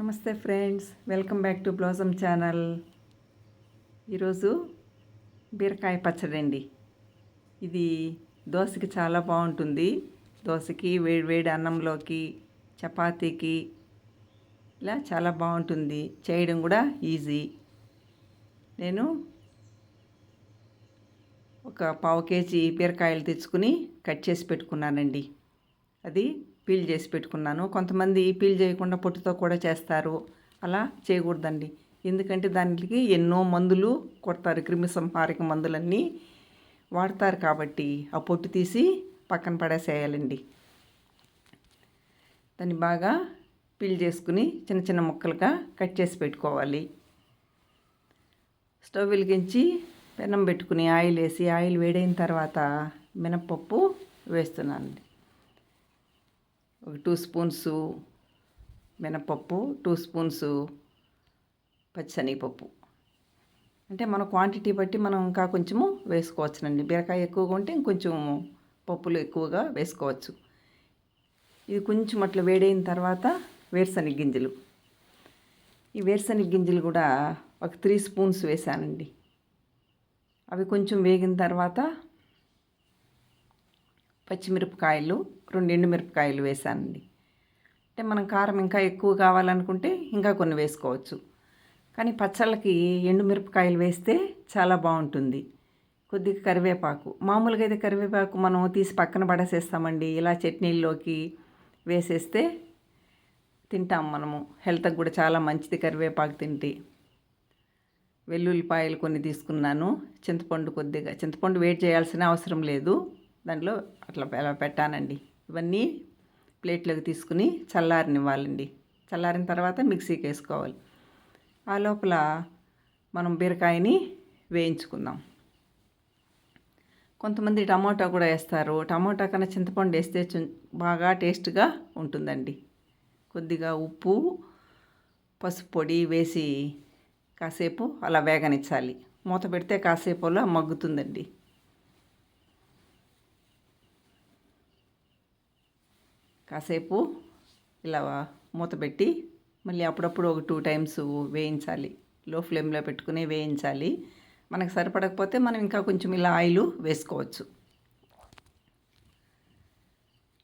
నమస్తే friends welcome back to Blossom channel. ఈరోజు బీరకాయ పచ్చడి అండి. ఇది దోశకి చాలా బాగుంటుంది. దోశకి వేడి వేడి అన్నంలోకి చపాతీకి ఇలా చాలా బాగుంటుంది. చేయడం కూడా ఈజీ. నేను ఒక పావు కేజీ బీరకాయలు తెచ్చుకుని కట్ చేసి పెట్టుకున్నానండి. అది పీల్ చేసి పెట్టుకున్నాను. కొంతమంది పీల్ చేయకుండా పొట్టుతో కూడా చేస్తారు. అలా చేయకూడదండి. ఎందుకంటే దానికి ఎన్నో మందులు కొడతారు. క్రిమిసంహారక మందులన్నీ వాడతారు కాబట్టి ఆ పొట్టు తీసి పక్కన పడేసేయాలండి. దాన్ని బాగా పీల్ చేసుకుని చిన్న చిన్న ముక్కలుగా కట్ చేసి పెట్టుకోవాలి. స్టవ్ వెలిగించి పెనం పెట్టుకుని ఆయిల్ వేసి ఆయిల్ వేడైన తర్వాత మినప్పప్పు వేస్తున్నానండి. ఒక టూ స్పూన్స్ మినపప్పు టూ స్పూన్స్ పచ్చిశనగపప్పు. అంటే మన క్వాంటిటీ బట్టి మనం ఇంకా కొంచెము వేసుకోవచ్చునండి. బీరకాయ ఎక్కువగా ఉంటే ఇంకొంచెం పప్పులు ఎక్కువగా వేసుకోవచ్చు. ఇది కొంచెం అట్లా వేడైన తర్వాత వేరుశనగ గింజలు. ఈ వేరుశనగ గింజలు కూడా ఒక త్రీ స్పూన్స్ వేసానండి. అవి కొంచెం వేగిన తర్వాత పచ్చిమిరపకాయలు రెండు ఎండుమిరపకాయలు వేసానండి అంటే మనం కారం ఇంకా ఎక్కువ కావాలనుకుంటే ఇంకా కొన్ని వేసుకోవచ్చు. కానీ పచ్చళ్ళకి ఎండుమిరపకాయలు వేస్తే చాలా బాగుంటుంది. కొద్దిగా కరివేపాకు. మామూలుగా అయితే కరివేపాకు మనం తీసి పక్కన పడేసేస్తామండి. ఇలా చట్నీల్లోకి వేసేస్తే తింటాం మనము. హెల్త్కి కూడా చాలా మంచిది కరివేపాకు తింటే. వెల్లుల్లిపాయలు కొన్ని తీసుకున్నాను. చింతపండు కొద్దిగా. చింతపండు వెయిట్ చేయాల్సిన అవసరం లేదు. దాంట్లో అట్లా పెట్టానండి. ఇవన్నీ ప్లేట్లోకి తీసుకుని చల్లారనివ్వాలండి. చల్లారిన తర్వాత మిక్సీకి వేసుకోవాలి. ఆ లోపల మనం బీరకాయని వేయించుకుందాం. కొంతమంది టమాటా కూడా వేస్తారు. టమాటా కన్నా చింతపండు వేస్తే బాగా టేస్ట్గా ఉంటుందండి. కొద్దిగా ఉప్పు పసుపు పొడి వేసి కాసేపు అలా వేగనిచ్చాలి. మూత పెడితే కాసేపు అలా మగ్గుతుందండి. కాసేపు ఇలా మూత పెట్టి మళ్ళీ అప్పుడప్పుడు ఒక టూ టైమ్స్ వేయించాలి. లో ఫ్లేమ్లో పెట్టుకుని వేయించాలి. మనకు సరిపడకపోతే మనం ఇంకా కొంచెం ఇలా ఆయిల్ వేసుకోవచ్చు.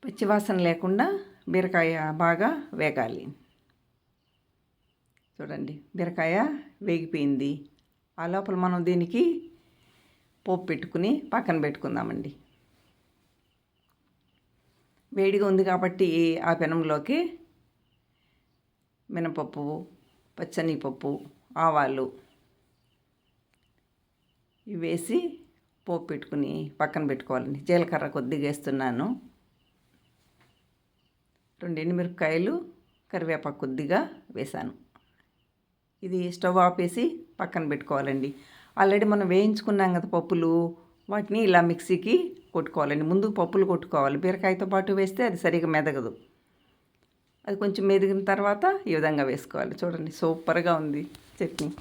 పచ్చివాసన లేకుండా బీరకాయ బాగా వేగాలి. చూడండి బీరకాయ వేగిపోయింది. ఆ లోపల మనం దీనికి పోపు పెట్టుకుని పక్కన పెట్టుకుందామండి. వేడిగా ఉంది కాబట్టి ఆ పెనంలోకి మినపప్పు పచ్చనిపప్పు ఆవాలు ఇవి వేసి పోపు పెట్టుకుని పక్కన పెట్టుకోవాలండి. జీలకర్ర కొద్దిగా వేస్తున్నాను. రెండు ఎండుమిరపకాయలు కరివేపాకు కొద్దిగా వేసాను. ఇది స్టవ్ ఆపేసి పక్కన పెట్టుకోవాలండి. ఆల్రెడీ మనం వేయించుకున్నాం కదా పప్పులు వాటిని ఇలా మిక్సీకి కొట్టుకోవాలండి. ముందు పప్పులు కొట్టుకోవాలి. బీరకాయతో పాటు వేస్తే అది సరిగా మెదగదు. అది కొంచెం మెదిగిన తర్వాత ఈ విధంగా వేసుకోవాలి. చూడండి సూపర్గా ఉంది చట్నీ.